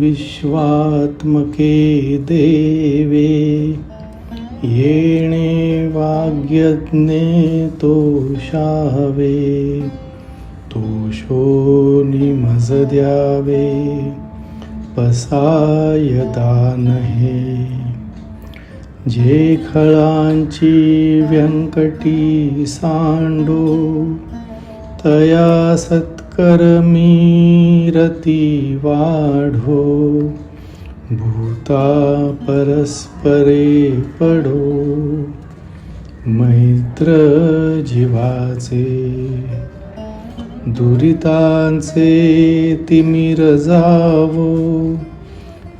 विश्वात्मके देवे येणे वाग्यज्ञे तोषावे तोषो निमज द्यावे पसाय हे जे खळांची व्यंकटी सांडो तया करमी रती वाढो भूता परस्परे पडो मैत्र जीवाचे दुरितांचे तिमिर जावो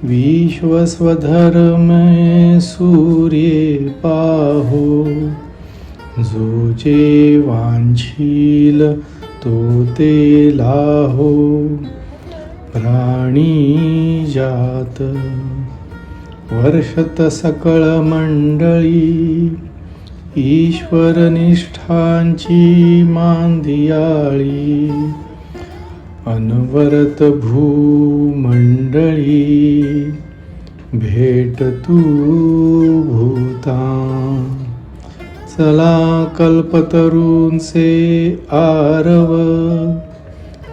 विश्वस्वधर्म सूर्ये पाहो जो जे वांछील तो ते लाहो प्राणी जात. वर्षत सकळ मंडळी ईश्वर निष्ठांची मांदियाळी. अनवरत भूमंडळी भेट तू भूता. चला कल्पतरूंचे आरव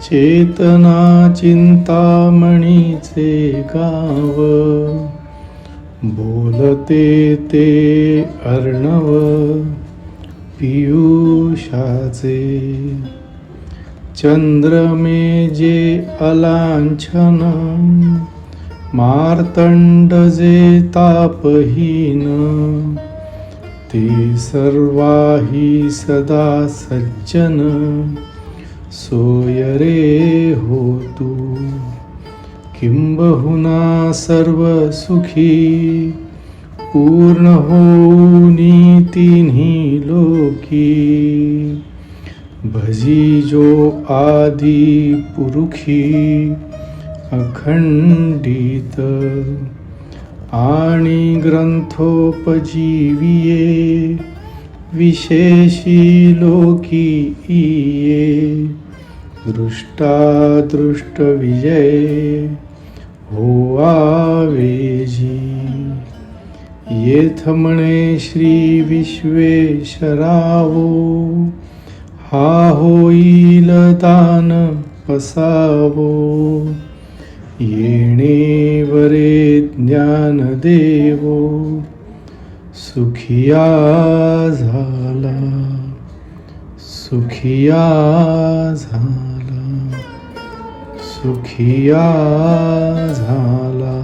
चेतना चिंतामणीचे गाव. बोलते ते अर्णव पियुषाचे. चंद्रमे जे अलांछन मार्तंड जे तापहीन. ते सर्वाही सदा सज्जन सोय रे हो तू किंबहुना सर्व सुखी पूर्ण होऊनी तिन्ही लोकी। भजी जो आदि पुरुखी अखंडित આણી ગ્રંથોપજીવીએ વિશેષી લોકીએ. દૃષ્ટાદૃષ્ટ વિજય હોવાવેજી યેથમણે શ્રી વિશ્વેશરાવો હા હોઈ લતાન પસાવો. येणे वरे ज्ञान देवो सुखिया झाला सुखिया झाला सुखिया झाला.